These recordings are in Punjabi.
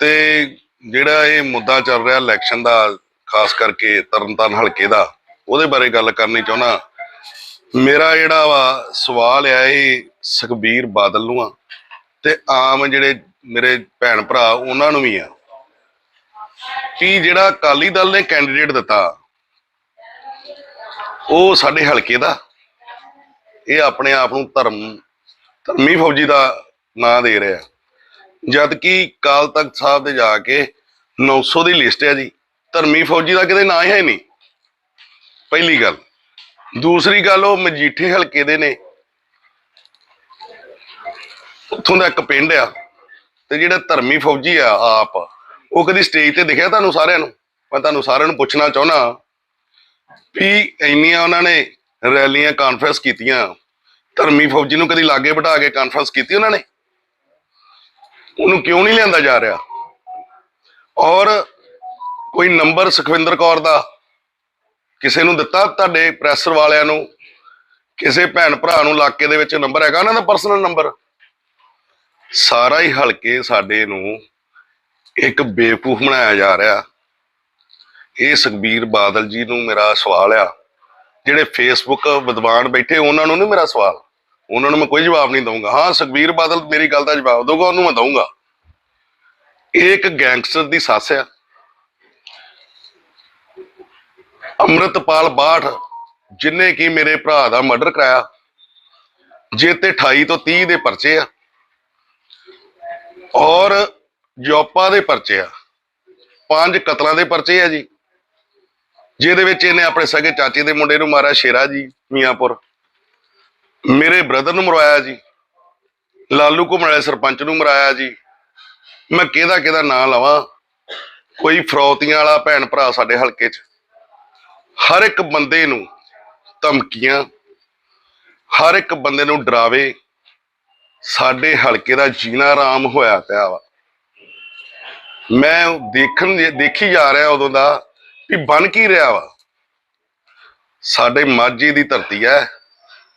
ਤੇ ਜਿਹੜਾ ਇਹ ਮੁੱਦਾ ਚੱਲ ਰਿਹਾ ਇਲੈਕਸ਼ਨ ਦਾ, ਖਾਸ ਕਰਕੇ ਤਰਨਤਾਰਨ ਹਲਕੇ ਦਾ, ਉਹਦੇ ਬਾਰੇ ਗੱਲ ਕਰਨੀ ਚਾਹੁੰਦਾ। ਮੇਰਾ ਜਿਹੜਾ ਵਾ ਸਵਾਲ ਆ ਇਹ ਸੁਖਬੀਰ ਬਾਦਲ ਨੂੰ ਆ, ਤੇ ਆਮ ਜਿਹੜੇ ਮੇਰੇ ਭੈਣ ਭਰਾ ਉਹਨਾਂ ਨੂੰ ਵੀ ਆ, ਕਿ ਜਿਹੜਾ ਅਕਾਲੀ ਦਲ ਨੇ ਕੈਂਡੀਡੇਟ ਦਿੱਤਾ, ਉਹ ਸਾਡੇ ਹਲਕੇ ਦਾ, ਇਹ ਆਪਣੇ ਆਪ ਨੂੰ ਧਰਮ, ਧਰਮੀ ਫੌਜੀ ਦਾ ਨਾਂ ਦੇ ਰਿਹਾ। ਜਦ ਕਿ ਕਾਲ ਤਖਤ ਸਾਹਿਬ ਦੇ ਜਾ ਕੇ 900 ਦੀ ਲਿਸਟ ਹੈ ਜੀ, ਧਰਮੀ ਫੌਜੀ ਦਾ ਕਿਤੇ ਨਾਂ ਹੈ ਨਹੀਂ। ਪਹਿਲੀ ਗੱਲ। ਦੂਸਰੀ ਗੱਲ, ਉਹ ਮਜੀਠੇ ਹਲਕੇ ਦੇ ਨੇ। ਉੱਥੋਂ ਦਾ ਇੱਕ ਪਿੰਡ ਆ, ਤੇ ਜਿਹੜਾ ਧਰਮੀ ਫੌਜੀ ਆ ਆਪ, ਉਹ ਕਦੀ ਸਟੇਜ ਤੇ ਦਿਖਿਆ ਤੁਹਾਨੂੰ ਸਾਰਿਆਂ ਨੂੰ? ਮੈਂ ਤੁਹਾਨੂੰ ਸਾਰਿਆਂ ਨੂੰ ਪੁੱਛਣਾ ਚਾਹੁੰਦਾ ਵੀ ਇੰਨੀਆਂ ਉਹਨਾਂ ਨੇ ਰੈਲੀਆਂ ਕਾਨਫਰੰਸ ਕੀਤੀਆਂ, ਧਰਮੀ ਫੌਜੀ ਨੂੰ ਕਦੀ ਲਾਗੇ ਬਿਠਾ ਕੇ ਕਾਨਫਰੰਸ ਕੀਤੀ ਉਹਨਾਂ ਨੇ? ਉਹਨੂੰ ਕਿਉਂ ਨਹੀਂ ਲਿਆਂਦਾ ਜਾ ਰਿਹਾ? ਔਰ ਕੋਈ ਨੰਬਰ ਸੁਖਵਿੰਦਰ ਕੌਰ ਦਾ ਕਿਸੇ ਨੂੰ ਦਿੱਤਾ ਤੁਹਾਡੇ ਪ੍ਰੈਸਰ ਵਾਲਿਆਂ ਨੂੰ? ਕਿਸੇ ਭੈਣ ਭਰਾ ਨੂੰ ਇਲਾਕੇ ਦੇ ਵਿੱਚ ਨੰਬਰ ਹੈਗਾ ਉਹਨਾਂ ਦਾ ਪਰਸਨਲ ਨੰਬਰ ਸਾਰਾ ਹੀ ਹਲਕੇ ਸਾਡੇ ਨੂੰ ਇੱਕ ਬੇਵਕੂਫ ਬਣਾਇਆ ਜਾ ਰਿਹਾ। ਇਹ ਸੁਖਬੀਰ ਬਾਦਲ ਜੀ ਨੂੰ ਮੇਰਾ ਸਵਾਲ ਆ। ਜਿਹੜੇ ਫੇਸਬੁੱਕ ਵਿਦਵਾਨ ਬੈਠੇ ਉਹਨਾਂ ਨੂੰ ਨਹੀਂ ਮੇਰਾ ਸਵਾਲ? ਉਹਨਾਂ ਨੂੰ ਮੈਂ ਕੋਈ ਜਵਾਬ ਨਹੀਂ ਦਊਂਗਾ। ਹਾਂ, ਸੁਖਬੀਰ ਬਾਦਲ ਮੇਰੀ ਗੱਲ ਦਾ ਜਵਾਬ ਦਊਗਾ, ਉਹਨੂੰ ਮੈਂ ਦਊਂਗਾ। ਇਹ ਇੱਕ ਗੈਂਗਸਟਰ ਦੀ ਸੱਸ ਆ। ਅੰਮ੍ਰਿਤਪਾਲ ਬਾਠ, ਜਿਨੇ ਕੀ ਮੇਰੇ ਭਰਾ ਦਾ ਮਰਡਰ ਕਰਾਇਆ, ਜੇ ਤੇ 28 ਤੋਂ 30 ਦੇ ਪਰਚੇ ਆ, ਔਰ ਜੋਪਾ ਦੇ ਪਰਚੇ ਆ, ਪੰਜ ਕਤਲਾਂ ਦੇ ਪਰਚੇ ਆ ਜੀ, ਜਿਹਦੇ ਵਿੱਚ ਇਹਨੇ ਆਪਣੇ ਸਗੇ ਚਾਚੇ ਦੇ ਮੁੰਡੇ ਨੂੰ ਮਾਰਿਆ, ਸ਼ੇਰਾ ਜੀ, ਮੀਆਂਪੁਰ। ਮੇਰੇ ਬ੍ਰਦਰ ਨੂੰ ਮਰਵਾਇਆ ਜੀ। ਲਾਲੂ ਘੁੰਮਣ ਸਰਪੰਚ ਨੂੰ ਮਰਾਇਆ ਜੀ। ਮੈਂ ਕਿਹਦਾ ਕਿਹਦਾ ਨਾਂ ਲਵਾਂ। ਕੋਈ ਫਰੌਤੀਆਂ ਵਾਲਾ ਭੈਣ ਭਰਾ ਸਾਡੇ ਹਲਕੇ 'ਚ। ਹਰ ਇੱਕ ਬੰਦੇ ਨੂੰ ਧਮਕੀਆਂ, ਹਰ ਇੱਕ ਬੰਦੇ ਨੂੰ ਡਰਾਵੇ। ਸਾਡੇ ਹਲਕੇ ਦਾ ਜੀਣਾ ਆਰਾਮ ਹੋਇਆ ਪਿਆ ਵਾ। ਮੈਂ ਦੇਖਣ ਦੇਖੀ ਜਾ ਰਿਹਾ ਉਦੋਂ ਦਾ ਵੀ ਬਣ ਕੀ ਰਿਹਾ ਵਾ। ਸਾਡੇ ਮਾਝੀ ਦੀ ਧਰਤੀ ਹੈ।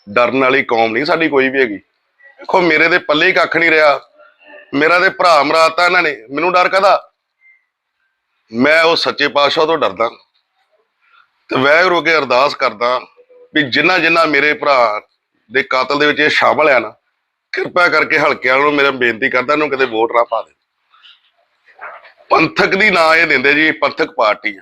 ਡਰਨ ਵਾਲੀ ਕੌਮ ਨਹੀਂ ਸਾਡੀ ਕੋਈ ਵੀ ਹੈਗੀ। ਦੇਖੋ, ਮੇਰੇ ਦੇ ਪੱਲੇ ਹੀ ਕੱਖ ਨਹੀਂ ਰਿਹਾ। ਮੇਰਾ ਤੇ ਭਰਾ ਮਰਾਤਾ ਇਹਨਾਂ ਨੇ। ਮੈਨੂੰ ਡਰ ਕਦਾ ਮੈਂ ਉਹ ਸੱਚੇ ਪਾਤਸ਼ਾਹ ਤੋਂ ਡਰਦਾ। ਤੇ ਵਾਹਿਗੁਰੂ ਅੱਗੇ ਅਰਦਾਸ ਕਰਦਾ ਵੀ ਜਿੰਨਾ ਜਿੰਨਾ ਮੇਰੇ ਭਰਾ ਦੇ ਕਾਤਲ ਦੇ ਵਿੱਚ ਇਹ ਸ਼ਾਮਲ ਆ ਨਾ, ਕਿਰਪਾ ਕਰਕੇ ਹਲਕੇ ਵਾਲਿਆਂ ਨੂੰ ਮੇਰਾ ਬੇਨਤੀ ਕਰਦਾ, ਇਹਨੂੰ ਕਿਤੇ ਵੋਟ ਨਾ ਪਾ ਦੇ। ਪੰਥਕ ਦੀ ਨਾਂ ਇਹ ਦਿੰਦੇ ਜੀ, ਪੰਥਕ ਪਾਰਟੀ ਆ।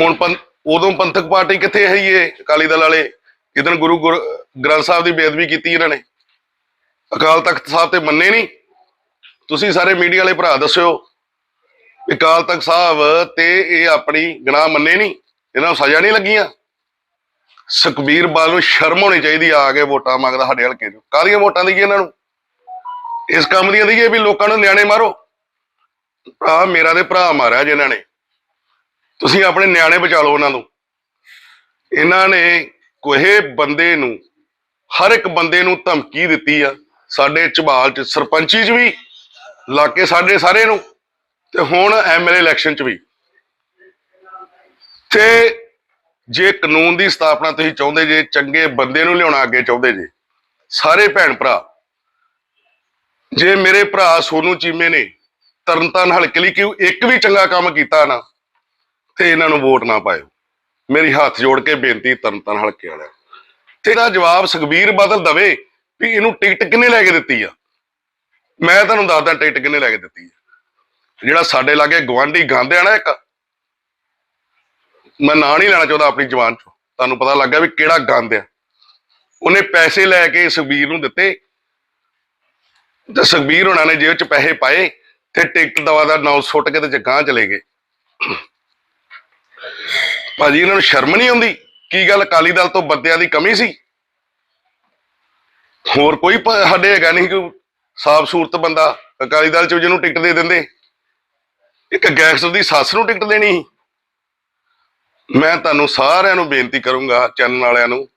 ਹੁਣ ਪੰ- ਉਦੋਂ ਪੰਥਕ ਪਾਰਟੀ ਕਿੱਥੇ ਹੈ ਇਹ ਅਕਾਲੀ ਦਲ ਵਾਲੇ? ਇਦਨ ਗੁਰੂ ਗੁਰ- ਗ੍ਰੰਥ ਸਾਹਿਬ ਦੀ ਬੇਅਦਬੀ ਕੀਤੀ ਇਹਨਾਂ ਨੇ। ਅਕਾਲ ਤਖਤ ਸਾਹਿਬ ਤੇ ਮੰਨੇ ਨਹੀਂ ਤੁਸੀਂ ਸਾਰੇ ਮੀਡੀਆ ਵਾਲੇ ਭਰਾ ਦੱਸਿਓ, ਅਕਾਲ ਤਖਤ ਸਾਹਿਬ ਤੇ ਇਹ ਆਪਣੀ ਗਨਾਹ ਮੰਨੇ ਨਹੀਂ ਇਹਨਾਂ ਨੂੰ ਸਜ਼ਾ ਨਹੀਂ ਲੱਗੀਆਂ। ਸੁਖਬੀਰ ਬਾਦਲ ਨੂੰ ਸ਼ਰਮ ਹੋਣੀ ਚਾਹੀਦੀ ਆ ਕੇ ਵੋਟਾਂ ਮੰਗਦਾ ਸਾਡੇ ਹਲਕੇ 'ਚ। ਕਾਹਦੀਆਂ ਵੋਟਾਂ ਦਈਏ ਇਹਨਾਂ ਨੂੰ? ਇਸ ਕੰਮ ਦੀਆਂ ਦਈਏ ਵੀ ਲੋਕਾਂ ਨੂੰ ਨਿਆਣੇ ਮਾਰੋ। ਭਰਾ ਮੇਰਾ ਦੇ ਭਰਾ ਮਾਰਿਆ ਜਿਨ੍ਹਾਂ ਨੇ। ਤੁਸੀਂ ਆਪਣੇ ਨਿਆਣੇ ਬਚਾ ਲਓ ਉਹਨਾਂ ਨੂੰ। ਇਹਨਾਂ ਨੇ ਕੋਹੇ ਬੰਦੇ ਨੂੰ, ਹਰ ਇੱਕ ਬੰਦੇ ਨੂੰ ਧਮਕੀ ਦਿੱਤੀ ਆ, ਸਾਡੇ ਝਬਾਲ ਚ, ਸਰਪੰਚੀ ਚ ਵੀ ਇਲਾਕੇ ਸਾਡੇ ਸਾਰੇ ਨੂੰ, ਤੇ ਹੁਣ ਐਮਐਲਏ ਇਲੈਕਸ਼ਨ ਚ ਵੀ। ਤੇ ਜੇ ਕਾਨੂੰਨ ਦੀ ਸਥਾਪਨਾ ਤੁਸੀਂ ਚਾਹੁੰਦੇ ਜੇ, ਚੰਗੇ ਬੰਦੇ ਨੂੰ ਲਿਆਉਣਾ ਅੱਗੇ ਚਾਹੁੰਦੇ ਜੇ, ਸਾਰੇ ਭੈਣ ਭਰਾ, ਜੇ ਮੇਰੇ ਭਰਾ ਸੋਨੂ ਚੀਮੇ ਨੇ ਤਰਨਤਾਰਨ ਹਲਕੇ ਲਈ ਕਿਉਂ ਇੱਕ ਵੀ ਚੰਗਾ ਕੰਮ ਕੀਤਾ ਨਾ, ਤੇ ਇਹਨਾਂ ਨੂੰ ਵੋਟ ਨਾ ਪਾਇਓ। ਮੇਰੀ ਹੱਥ ਜੋੜ ਕੇ ਬੇਨਤੀ ਤਰਨਤਾਰਨ ਹਲਕੇ ਵਾਲਿਆਂ ਤੇਰਾ ਜਵਾਬ ਸੁਖਬੀਰ ਬਾਦਲ ਦਵੇ ਵੀ ਇਹਨੂੰ ਟਿਕਟ ਕਿੰਨੇ ਲੈ ਕੇ ਦਿੱਤੀ ਆ? ਮੈਂ ਤੁਹਾਨੂੰ ਦੱਸਦਾ ਟਿਕਟ ਕਿੰਨੇ ਲੈ ਕੇ ਦਿੱਤੀ ਆ। ਜਿਹੜਾ ਸਾਡੇ ਲਾਗੇ ਗਵਾਂਢੀ ਗੰਦ ਆ ਨਾ ਇੱਕ, ਮੈਂ ਨਾਂ ਨਹੀਂ ਲੈਣਾ ਚਾਹੁੰਦਾ ਆਪਣੀ ਜ਼ੁਬਾਨ ਚੋਂ। ਤੁਹਾਨੂੰ ਪਤਾ ਲੱਗਾ ਵੀ ਕਿਹੜਾ ਗੰਦ ਆ। ਉਹਨੇ ਪੈਸੇ ਲੈ ਕੇ ਸੁਖਬੀਰ ਨੂੰ ਦਿੱਤੇ। ਤੇ ਸੁਖਬੀਰ ਉਹਨਾਂ ਨੇ ਜੇਬ 'ਚ ਪੈਸੇ ਪਾਏ ਤੇ ਟਿਕਟ ਦਵਾ ਦਾ ਨਾਮ ਸੁੱਟ ਕੇ ਤੇ ਜਗਾਂ ਚਲੇ ਗਏ। ਭਾਜੀ, ਇਹਨਾਂ ਨੂੰ ਸ਼ਰਮ ਨਹੀਂ ਆਉਂਦੀ? ਕੀ ਗੱਲ ਅਕਾਲੀ ਦਲ ਤੋਂ ਬੰਦਿਆਂ ਦੀ ਕਮੀ ਸੀ? ਹੋਰ ਕੋਈ ਸਾਡੇ ਹੈਗਾ ਨਹੀਂ ਕਿ ਸਾਫ਼ ਸੂਰਤ ਬੰਦਾ, ਅਕਾਲੀ ਦਲ ਚ ਜਿਹਨੂੰ ਟਿਕਟ ਦੇ ਦਿੰਦੇ। ਇੱਕ ਗੈਂਗਸਟਰ ਦੀ ਸੱਸ ਨੂੰ ਟਿਕਟ ਦੇਣੀ ਸੀ। ਮੈਂ ਤੁਹਾਨੂੰ ਸਾਰਿਆਂ ਨੂੰ ਬੇਨਤੀ ਕਰੂੰਗਾ ਚੈਨਲ ਵਾਲਿਆਂ ਨੂੰ,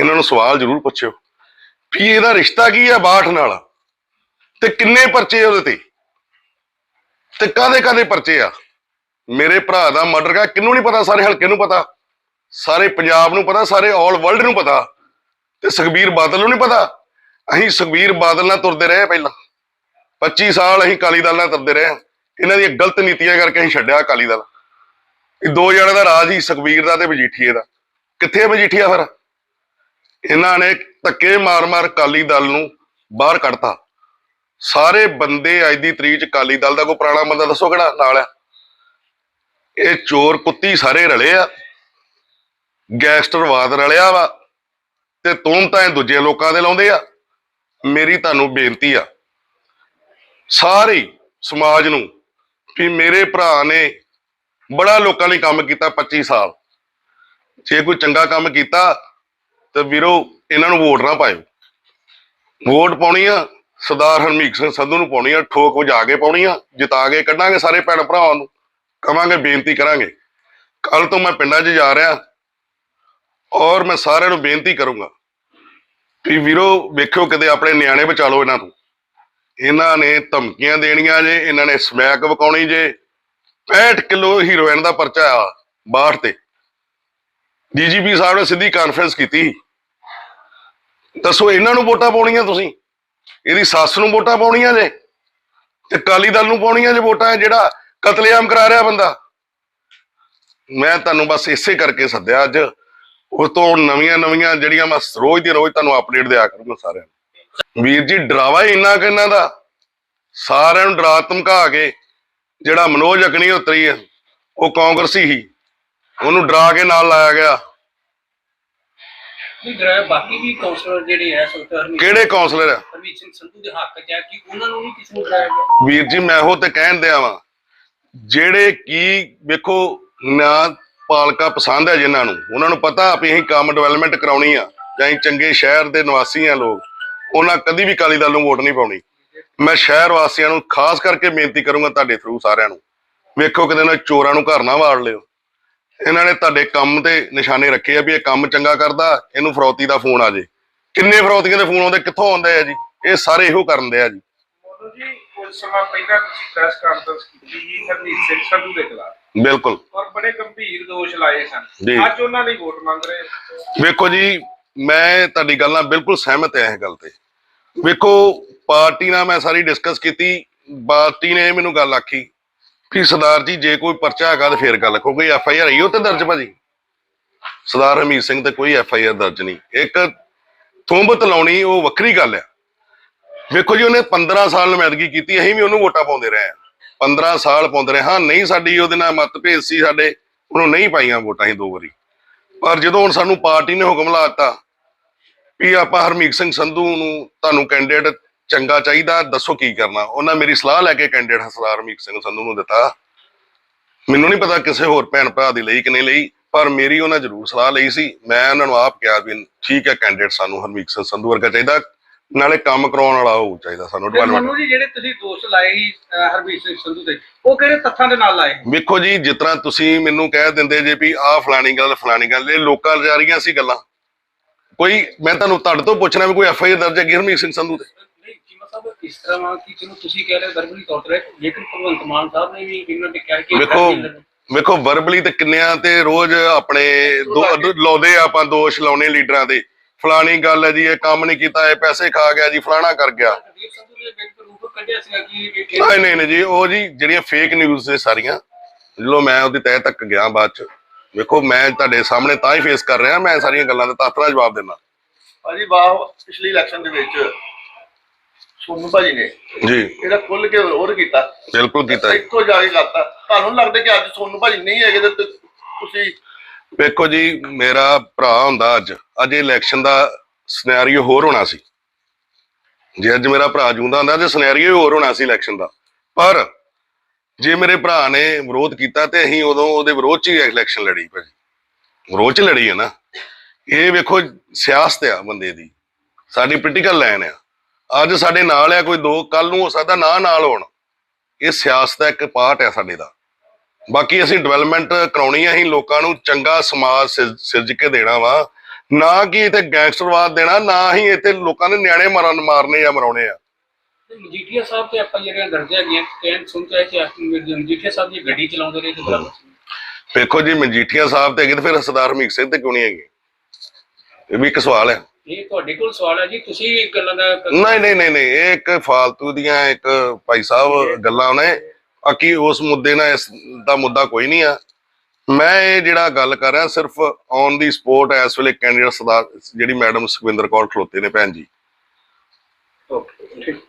ਇਹਨਾਂ ਨੂੰ ਸਵਾਲ ਜ਼ਰੂਰ ਪੁੱਛਿਓ ਵੀ ਇਹਦਾ ਰਿਸ਼ਤਾ ਕੀ ਹੈ ਬਾਠ ਨਾਲ? ਤੇ ਕਿੰਨੇ ਪਰਚੇ ਉਹਦੇ ਤੇ? ਤੇ ਕਾਦੇ ਕਾਦੇ ਪਰਚੇ ਆ? ਮੇਰੇ ਭਰਾ ਦਾ ਮਰਡਰ ਕਾ ਕਿੰਨੂੰ ਨਹੀਂ ਪਤਾ? ਸਾਰੇ ਹਲਕੇ ਨੂੰ ਪਤਾ। ਸਾਰੇ ਪੰਜਾਬ ਨੂੰ ਪਤਾ, ਸਾਰੇ ਆਲ ਵਰਲਡ ਨੂੰ ਪਤਾ। ਤੇ ਸੁਖਬੀਰ ਬਾਦਲ ਨੂੰ ਨਹੀਂ ਪਤਾ? ਅਸੀਂ ਸੁਖਬੀਰ ਬਾਦਲ ਨਾਲ ਤੁਰਦੇ ਰਹੇ ਪਹਿਲਾਂ। 25 ਸਾਲ ਅਸੀਂ ਅਕਾਲੀ ਦਲ ਨਾਲ ਤੁਰਦੇ ਰਹੇ। ਹਾਂ। ਇਹਨਾਂ ਦੀਆਂ ਗਲਤ ਨੀਤੀਆਂ ਕਰਕੇ ਅਸੀਂ ਛੱਡਿਆ ਅਕਾਲੀ ਦਲ। ਇਹ ਦੋ ਜਣੇ ਦਾ ਰਾਜ ਹੀ ਸੁਖਬੀਰ ਦਾ ਤੇ ਮਜੀਠੀਏ ਦਾ। ਕਿੱਥੇ ਮਜੀਠੀਆ ਫਿਰ? ਇਹਨਾਂ ਨੇ ਧੱਕੇ ਮਾਰ-ਮਾਰ ਅਕਾਲੀ ਦਲ ਨੂੰ ਬਾਹਰ ਕੱਢਤਾ। ਸਾਰੇ ਬੰਦੇ ਅੱਜ ਦੀ ਤਰੀਕ ਚ ਅਕਾਲੀ ਦਲ ਦਾ ਕੋਈ ਪੁਰਾਣਾ ਬੰਦਾ ਦੱਸੋ ਕਿਹੜਾ ਨਾਲ ਆ? ਇਹ ਚੋਰ ਕੁੱਤੀ ਸਾਰੇ ਰਲੇ ਆ ਗੈਂਗਸਟਰਵਾਦ ਰਲਿਆ ਵਾ, ਤੇ ਤੂੰ ਤਾਂ ਇਹ ਦੂਜੇ ਲੋਕਾਂ ਦੇ ਲਾਉਂਦੇ ਆ। ਮੇਰੀ ਤੁਹਾਨੂੰ ਬੇਨਤੀ ਆ, ਸਾਰੇ ਸਮਾਜ ਨੂੰ ਵੀ ਮੇਰੇ ਭਰਾ ਨੇ ਬੜਾ ਲੋਕਾਂ ਲਈ ਕੰਮ ਕੀਤਾ 25 ਸਾਲ। ਜੇ ਕੋਈ ਚੰਗਾ ਕੰਮ ਕੀਤਾ, ਤੇ ਵੀਰੋ, ਇਹਨਾਂ ਨੂੰ ਵੋਟ ਨਾ ਪਾਇਓ। ਵੋਟ ਪਾਉਣੀ ਆ, ਸਰਦਾਰ ਹਰਮੀਤ ਸਿੰਘ ਸੰਧੂ ਨੂੰ ਪਾਉਣੀ ਆ, ਠੋਕ ਵਜਾ ਕੇ ਪਾਉਣੀ ਆ, ਜਿਤਾ ਕੇ ਕੱਢਾਂਗੇ ਸਾਰੇ ਭੈਣ ਭਰਾਵਾਂ ਨੂੰ। ਕਵਾਂਗੇ, ਬੇਨਤੀ ਕਰਾਂਗੇ। ਕੱਲ ਤੋਂ ਮੈਂ ਪਿੰਡਾਂ 'ਚ ਜਾ ਰਿਹਾ ਔਰ ਮੈਂ ਸਾਰਿਆਂ ਨੂੰ ਬੇਨਤੀ ਕਰੂੰਗਾ ਵੀ ਵੀਰੋ, ਵੇਖਿਓ ਕਿਤੇ ਆਪਣੇ ਨਿਆਣੇ ਬਚਾ ਲਓ ਇਹਨਾਂ ਤੋਂ। ਇਹਨਾਂ ਨੇ ਧਮਕੀਆਂ ਦੇਣੀਆਂ ਜੇ, ਇਹਨਾਂ ਨੇ ਸਮੈਕ ਵਕਾਉਣੀ ਜੇ। 65 ਕਿਲੋ ਹੀਰੋਇਨ ਦਾ ਪਰਚਾ ਆ, ਬਾਹਰ ਤੇ। ਡੀਜੀਪੀ ਸਾਹਿਬ ਨੇ ਸਿੱਧੀ ਕਾਨਫਰੰਸ ਕੀਤੀ। ਦੱਸੋ, ਇਹਨਾਂ ਨੂੰ ਵੋਟਾਂ ਪਾਉਣੀਆਂ ਤੁਸੀਂ? ਇਹਦੀ ਸੱਸ ਨੂੰ ਵੋਟਾਂ ਪਾਉਣੀਆਂ ਜੇ? ਤੇ ਕਾਲੀ ਦਲ ਨੂੰ ਪਾਉਣੀਆਂ ਜੇ ਵੋਟਾਂ, ਜਿਹੜਾ ਕਤਲੇਆਮ ਕਰਾ ਰਿਹਾ ਬੰਦਾ। ਮੈਂ ਤੁਹਾਨੂੰ ਬਸ ਇਸੇ ਕਰਕੇ ਸੱਦਿਆ ਅੱਜ। ਉਸ ਤੋਂ ਨਵੀਆਂ ਨਵੀਆਂ ਜਿਹੜੀਆਂ ਮੈਂ ਰੋਜ਼ ਦੀ ਰੋਜ਼ ਤੁਹਾਨੂੰ ਅਪਡੇਟ ਦਿਆ ਕਰੂੰਗਾ ਸਾਰਿਆਂ ਨੂੰ। ਵੀਰ ਜੀ ਡਰਾਵਾ ਹੀ ਇੰਨਾ ਕਿ ਇਹਨਾਂ ਦਾ। ਸਾਰਿਆਂ ਨੂੰ ਡਰਾ ਧਮਕਾ ਕੇ ਜਿਹੜਾ ਮਨੋਜ ਅਗਨੀ ਉਤਰੀ ਹੈ ਉਹ ਕਾਂਗਰਸੀ ਹੀ। ਉਹਨੂੰ ਡਰਾ ਕੇ ਨਾਲ ਲਾਇਆ ਗਿਆ। ਨਹੀਂ ਬਾਕੀ ਵੀ ਕਾਉਂਸਲਰ ਜਿਹੜੇ ਹੈ ਸਰਕਾਰ ਨੇ ਕਿਹੜੇ ਕਾਉਂਸਲਰ ਆ? ਹਰਮੀਤ ਸਿੰਘ ਸੰਧੂ ਦੇ ਹੱਕ ਚ ਹੈ ਕਿ ਉਹਨਾਂ ਨੂੰ ਨਹੀਂ ਕਿਸੇ ਨੂੰ ਡਰਾਇਆ ਗਿਆ? ਵੀਰ ਜੀ ਮੈਂ ਉਹ ਤੇ ਕਹਿਣ ਦਿਆ ਵਾਂ। ਜਿਹੜੇ ਕੀ ਵੇਖੋ ਨਾ ਪਾਲਕਾ ਪਸੰਦ ਹੈ ਜਿਨ੍ਹਾਂ ਨੂੰ, ਉਹਨਾਂ ਨੂੰ ਪਤਾ ਵੀ ਅਸੀਂ ਕੰਮ ਡਿਵੈਲਪਮੈਂਟ ਕਰਾਉਣੀ ਆ, ਜਾਂ ਚੰਗੇ ਸ਼ਹਿਰ ਦੇ ਨਿਵਾਸੀ ਆ ਲੋਕ, ਉਹਨਾਂ ਕਦੀ ਵੀ ਕਾਲੀ ਦਲ ਨੂੰ ਵੋਟ ਨਹੀਂ ਪਾਉਣੀ। ਮੈਂ ਸ਼ਹਿਰ ਵਾਸੀਆਂ ਨੂੰ ਖਾਸ ਕਰਕੇ ਬੇਨਤੀ ਕਰੂੰਗਾ ਤੁਹਾਡੇ ਥਰੂ ਸਾਰਿਆਂ ਨੂੰ, ਵੇਖੋ ਕਿਤੇ ਨਾ ਚੋਰਾਂ ਨੂੰ ਘਰ ਨਾ ਵਾੜ ਲਿਓ। ਇਹਨਾਂ ਨੇ ਤੁਹਾਡੇ ਕੰਮ ਤੇ ਨਿਸ਼ਾਨੇ ਰੱਖੇ ਆ ਵੀ ਇਹ ਕੰਮ ਚੰਗਾ ਕਰਦਾ, ਇਹਨੂੰ ਫਰੌਤੀ ਦਾ ਫੋਨ ਆ ਜੇ। ਕਿੰਨੇ ਫਰੌਤੀਆਂ ਦੇ ਫੋਨ ਆਉਂਦੇ, ਕਿੱਥੋਂ ਆਉਂਦੇ ਆ ਜੀ? ਇਹ ਸਾਰੇ ਇਹੋ ਕਰਨ ਦੇ ਆ ਜੀ। ਕੁਝ ਸਮਾਂ ਪਹਿਲਾਂ ਤੁਸੀਂ ਪ੍ਰੈਸ ਕਾਨਫਰੰਸ ਕੀਤੀ ਸੀ ਹਰਮੀਤ ਸਿੰਘ ਸੰਧੂ ਦੇ ਖਿਲਾਫ। ਬਿਲਕੁਲ। ਔਰ ਬੜੇ ਗੰਭੀਰ ਦੋਸ਼ ਲਾਏ ਸਨ। ਅੱਜ ਉਹਨਾਂ ਲਈ ਵੋਟ ਮੰਗ ਰਹੇ ਹੋ। ਵੇਖੋ ਜੀ ਮੈਂ ਤੁਹਾਡੀ ਗੱਲ ਨਾਲ ਬਿਲਕੁਲ ਸਹਿਮਤ ਹਾਂ ਇਹ ਗੱਲ ਤੇ। ਵੇਖੋ ਪਾਰਟੀ ਨਾਲ ਮੈਂ ਸਾਰੀ ਡਿਸਕਸ ਕੀਤੀ ਪਾਰਟੀ ਨੇ ਮੈਨੂੰ ਗੱਲ ਆਖੀ ਕਿ ਸਰਦਾਰ ਜੀ ਜੇ ਕੋਈ ਪਰਚਾ ਹੈਗਾ ਤਾਂ ਫੇਰ ਗੱਲ ਕੋਈ ਐਫ ਆਈ ਆਰ ਹੀ ਉਹ ਤੇ ਦਰਜ ਭਾਜੀ। ਸਰਦਾਰ ਹਮੀਤ ਸਿੰਘ ਤੇ ਕੋਈ ਐਫ ਆਈ ਆਰ ਦਰਜ ਨਹੀਂ। ਇੱਕ ਥੋਂਬਤ ਲਾਉਣੀ ਉਹ ਵੱਖਰੀ ਗੱਲ ਆ। ਵੇਖੋ ਜੀ, ਉਹਨੇ 15 ਸਾਲ ਨੁਮਾਇੰਦਗੀ ਕੀਤੀ, ਅਸੀਂ ਵੀ ਉਹਨੂੰ ਵੋਟਾਂ ਪਾਉਂਦੇ ਰਹੇ ਆ 15 ਸਾਲ ਪਾਉਂਦੇ ਰਹੇ ਹਾਂ। ਨਹੀਂ ਸਾਡੀ ਉਹਦੇ ਨਾਲ ਮਤਭੇਦ ਸੀ ਸਾਡੇ, ਉਹਨੂੰ ਨਹੀਂ ਪਾਈਆਂ ਵੋਟਾਂ ਹੀ ਦੋ ਵਾਰੀ। ਪਰ ਜਦੋਂ ਹੁਣ ਸਾਨੂੰ ਪਾਰਟੀ ਨੇ ਹੁਕਮ ਲਾਤਾ ਵੀ ਆਪਾਂ ਹਰਮੀਤ ਸਿੰਘ ਸੰਧੂ ਨੂੰ, ਤੁਹਾਨੂੰ ਕੈਂਡੀਡੇਟ ਚੰਗਾ ਚਾਹੀਦਾ, ਦੱਸੋ ਕੀ ਕਰਨਾ। ਉਹਨਾਂ ਮੇਰੀ ਸਲਾਹ ਲੈ ਕੇ ਕੈਂਡੀਡੇਟ ਸਰਦਾਰ ਹਰਮੀਤ ਸਿੰਘ ਸੰਧੂ ਨੂੰ ਦਿੱਤਾ। ਮੈਨੂੰ ਨਹੀਂ ਪਤਾ ਕਿਸੇ ਹੋਰ ਭੈਣ ਭਰਾ ਦੀ ਲਈ ਕਿ ਨਹੀਂ ਲਈ, ਪਰ ਮੇਰੀ ਉਹਨਾਂ ਜ਼ਰੂਰ ਸਲਾਹ ਲਈ ਸੀ। ਮੈਂ ਉਹਨਾਂ ਨੂੰ ਆਪ ਕਿਹਾ ਵੀ ਠੀਕ ਹੈ ਕੈਂਡੀਡੇਟ ਸਾਨੂੰ ਹਰਮੀਤ ਸਿੰਘ ਸੰਧੂ ਵਰਗਾ ਚਾਹੀਦਾ। ਨਾਲੇ ਕੰਮ ਕਰਾਉਣ ਵਾਲਾ ਹੋਊ ਚਾਹੀਦਾ ਸਾਨੂੰ ਤੇ ਡਿਵੈਲਪਮੈਂਟ ਮਨੂ ਜੀ ਜਿਹੜੇ ਤੁਸੀਂ ਦੋਸ਼ ਲਾਏ ਸੀ ਅਹ, ਹਰਮੀਤ ਸਿੰਘ ਸੰਧੂ ਤੇ ਉਹ ਕਿਹੜੇ ਤੱਥਾਂ ਦੇ ਨਾਲ ਲਾਏ ਵੇਖੋ ਜੀ ਜਿਸ ਤਰ੍ਹਾਂ ਤੁਸੀਂ ਮੈਨੂੰ ਕਹਿ ਦਿੰਦੇ ਜੇ ਵੀ ਆਹ ਫਲਾਣੀ ਗੱਲ ਫਲਾਣੀ ਗੱਲ ਇਹ ਲੋਕਾਂ ਜਾ ਰਹੀਆਂ ਸੀ ਗੱਲਾਂ। ਕੋਈ ਮੈਂ ਤੁਹਾਨੂੰ ਤੁਹਾਡੇ ਤੋਂ ਪੁੱਛਣਾ ਵੀ ਕੋਈ ਐਫ ਆਈ ਆਰ ਦਰਜ ਹੈ ਹਰਮੀਤ ਸਿੰਘ ਸੰਧੂ ਤੇ? ਨਹੀਂ ਚੀਮਾ ਸਾਹਿਬ ਇਸ ਤਰ੍ਹਾਂ ਕਿ ਜਿਹਨੂੰ ਤੁਸੀਂ ਕਹਿ ਰਹੇ ਹੋ ਵਰਬਲੀ ਤੌਰ ਤੇ ਲੇਕਿਨ ਭਗਵੰਤ ਮਾਨ ਸਾਹਿਬ ਨੇ ਵੀ ਇਹਨਾਂ ਨੇ ਕਿਹਾ ਕਿ ਵੇਖੋ ਵੇਖੋ ਵਰਬਲੀ ਤੇ ਕਿੰਨਿਆਂ ਤੇ ਰੋਜ਼ ਆਪਣੇ ਦੋ- ਲਾਉਂਦੇ ਆ ਆਪਾਂ ਦੋਸ਼ ਲਾਉਣੇ ਲੀਡਰਾਂ ਦੇ। ਫਲਾਣੀ ਗੱਲ ਹੈ ਜੀ ਇਹ ਕੰਮ ਨਹੀਂ ਕੀਤਾ ਇਹ ਪੈਸੇ ਖਾ ਗਿਆ ਜੀ ਫਲਾਣਾ ਕਰ ਗਿਆ। ਨਹੀਂ ਨਹੀਂ ਨਹੀਂ ਜੀ ਉਹ ਜੀ ਜਿਹੜੀਆਂ ਫੇਕ ਨਿਊਜ਼ ਨੇ ਸਾਰੀਆਂ ਜਦੋਂ ਮੈਂ ਉਹਦੀ ਤਹਿ ਤੱਕ ਗਿਆ ਬਾਅਦ ਚ। ਵੇਖੋ ਮੈਂ ਤੁਹਾਡੇ ਸਾਹਮਣੇ ਤਾਂ ਹੀ ਫੇਸ ਕਰ ਰਿਹਾ ਮੈਂ ਸਾਰੀਆਂ ਗੱਲਾਂ ਦਾ ਤਾਤਰਾ ਜਵਾਬ ਦੇਣਾ ਭਾਜੀ ਵਾਹ ਪਿਛਲੀ ਇਲੈਕਸ਼ਨ ਦੇ ਵਿੱਚ ਸੋਨੂ ਭਾਜੀ ਨੇ ਜੀ। ਇਹਦਾ ਖੁੱਲ ਕੇ ਵਿਰੋਧ ਕੀਤਾ। ਬਿਲਕੁਲ ਕੀਤਾ ਇੱਥੋਂ ਜਾ ਕੇ ਕਰਤਾ। ਤੁਹਾਨੂੰ ਲੱਗਦਾ ਕਿ ਅੱਜ ਸੋਨੂ ਭਾਜੀ ਨਹੀਂ ਹੈਗੇ ਤੁ- ਤੁਸੀਂ ਵੇਖੋ ਜੀ, ਮੇਰਾ ਭਰਾ ਹੁੰਦਾ ਅੱਜ। ਅੱਜ ਇਲੈਕਸ਼ਨ ਦਾ ਸਿਨੈਰੀਓ ਹੋਰ ਹੋਣਾ ਸੀ। ਜੇ ਅੱਜ ਮੇਰਾ ਭਰਾ ਜੂੰਦਾ ਹੁੰਦਾ ਤੇ ਸਿਨੈਰੀਓ ਹੋਰ ਹੋਣਾ ਸੀ ਇਲੈਕਸ਼ਨ ਦਾ। ਪਰ ਜੇ ਮੇਰੇ ਭਰਾ ਨੇ ਵਿਰੋਧ ਕੀਤਾ ਤੇ ਅਸੀਂ ਉਦੋਂ ਉਹਦੇ ਵਿਰੋਧ 'ਚ ਹੀ ਇਲੈਕਸ਼ਨ ਲੜੀ ਭਾਜੀ। ਵਿਰੋਧ 'ਚ ਲੜੀ ਹੈ ਨਾ। ਇਹ ਵੇਖੋ, ਸਿਆਸਤ ਆ ਬੰਦੇ ਦੀ। ਸਾਡੀ ਪੋਲੀਟੀਕਲ ਲਾਈਨ ਆ। ਅੱਜ ਸਾਡੇ ਨਾਲ ਆ ਕੋਈ ਦੋ ਕੱਲ ਨੂੰ ਹੋ ਸਕਦਾ ਨਾ ਨਾਲ ਹੋਣ। ਇਹ ਸਿਆਸਤ ਦਾ ਇੱਕ ਪਾਰਟ ਆ ਸਾਡੇ ਦਾ। ਬਾਕੀ ਅਸੀਂ ਡਿਵੈਲਪਮੈਂਟ ਕਰਾਉਣੀ ਆ ਅਸੀਂ ਲੋਕਾਂ ਨੂੰ ਚੰਗਾ ਸਮਾਜ ਸਿਰ- ਸਿਰਜ ਕੇ ਦੇਣਾ ਵਾ। ਨਾ ਕਿ ਇੱਥੇ ਗੈਂਗਸਟਰਵਾਦ ਦੇਣਾ ਨਾ ਹੀ ਇੱਥੇ ਲੋਕਾਂ ਦੇ ਨਿਆਣੇ ਮਾਰਨ ਮਾਰਨੇ ਜਾਂ ਮਰਾਉਣੇ ਆ। ਮਜੀਠੀਆ ਸਾਹਿਬ ਤੇ ਆਪਾਂ ਜਿਹੜੀਆਂ ਦਰਜ ਹੈਗੀਆਂ ਕਹਿਣ ਸੁਣ ਕੇ ਆਏ ਕਿ ਆਪ ਮਜੀਠੀਆ ਸਾਹਿਬ ਦੀ ਗੱਡੀ ਚਲਾਉਂਦੇ ਰਹੇ ਤੇ ਬਰਾਬਰ ਵੇਖੋ ਜੀ ਮਜੀਠੀਆ ਸਾਹਿਬ ਤੇ ਹੈਗੇ ਤੇ ਫਿਰ ਸਰਦਾਰ ਹਰਮੀਤ ਸਿੰਘ ਤੇ ਕਿਉਂ ਨਹੀਂ ਹੈਗੇ? ਇਹ ਵੀ ਇੱਕ ਸਵਾਲ ਹੈ। ਇਹ ਤੁਹਾਡੇ ਕੋਲ ਸਵਾਲ ਹੈ ਜੀ ਤੁਸੀਂ ਗੱਲਾਂ ਦਾ ਨਹੀਂ ਨਹੀਂ ਨਹੀਂ ਨਹੀਂ ਇਹ ਇੱਕ ਫਾਲਤੂ ਦੀਆਂ ਇੱਕ ਭਾਈ ਸਾਹਿਬ ਗੱਲਾਂ ਨੇ। ਅਕੀ ਉਸ ਮੁੱਦੇ ਨਾਲ ਇਸ ਦਾ ਮੁੱਦਾ ਕੋਈ ਨਹੀਂ ਆ। ਮੈਂ ਇਹ ਜਿਹੜਾ ਗੱਲ ਕਰ ਰਿਹਾ, ਸਿਰਫ ਔਨ ਦੀ ਸਪੋਰਟ ਇਸ ਵੇਲੇ ਕੈਂਡੀਡੇਟ ਸਰਦਾਰ ਜਿਹੜੀ ਮੈਡਮ ਸੁਖਵਿੰਦਰ ਕੌਰ ਖਲੋਤੇ ਨੇ ਭੈਣ ਜੀ। ਓਕੇ ਠੀਕ